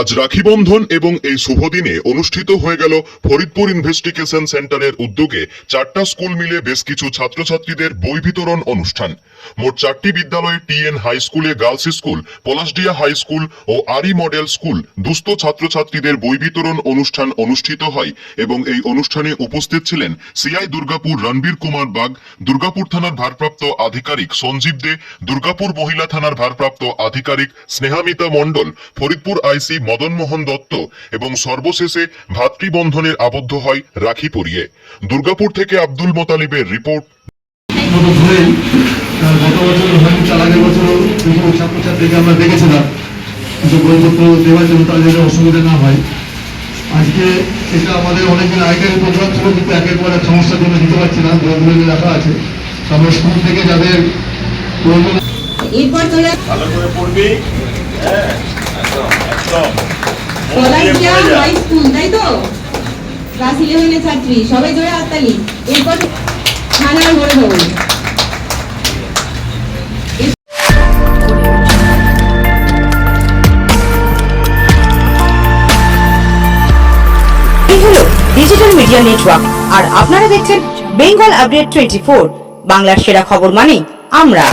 আজ রাখি বন্ধন এবং এই শুভ দিনে অনুষ্ঠিত হয়ে গেল ফরিদপুর ইনভেস্টিগেশন সেন্টারের উদ্যোগে চারটা স্কুল মিলে বেশ কিছু ছাত্রছাত্রীদের বই বিতরণ অনুষ্ঠান। মোট চারটি বিদ্যালয়ে টিএন হাই স্কুলে girls school, Palashdia high school ও আরি মডেল স্কুল দুস্থ ছাত্রছাত্রীদের বই বিতরণ অনুষ্ঠান অনুষ্ঠিত হয় এবং এই অনুষ্ঠানে উপস্থিত ছিলেন সিআই দুর্গাপুর রণবীর কুমার বাগ, দুর্গাপুর থানার ভারপ্রাপ্ত আধিকারিক সঞ্জীব দে, দুর্গাপুর মহিলা থানার ভারপ্রাপ্ত আধিকারিক স্নেহামিতা মণ্ডল, ফরিদপুর আইসি মদন মোহন দত্ত এবং সর্বশেষে ভাতৃবন্ধনের আবদ্ধ হয় রাখি পরিয়ে। দুর্গাপুর থেকে আব্দুল মোতালিবের রিপোর্ট। গত বছর আগের বিভিন্ন ছাত্রছাত্রীকে আমরা দেখেছিলাম যে বইপত্র দেওয়ার জন্য তাদের অসুবিধা না হয়। আজকে এটা আমাদের অনেকদিন আগের প্রোগ্রাম ছিল কিন্তু একের পর এক সমস্যার জন্য দিতে পারছি না বইগুলো রাখা আছে। আমরা স্কুল থেকে যাদের প্রয়োজন ভালো করে পড়বি। হ্যাঁ একদম একদম মন দিয়ে পলাশিয়া পড়ে যা। হাই স্কুল তাই তো? ক্লাস ইলেভেনের ছাত্রী সবাই জোরে হাততালি। এরপর থানার হরে হব। ডিজিটাল মিডিয়া নেটওয়ার্ক আর আপনারা দেখছেন বেঙ্গল আপডেট টোয়েন্টি ফোর বাংলার সেরা খবর মানেই আমরা।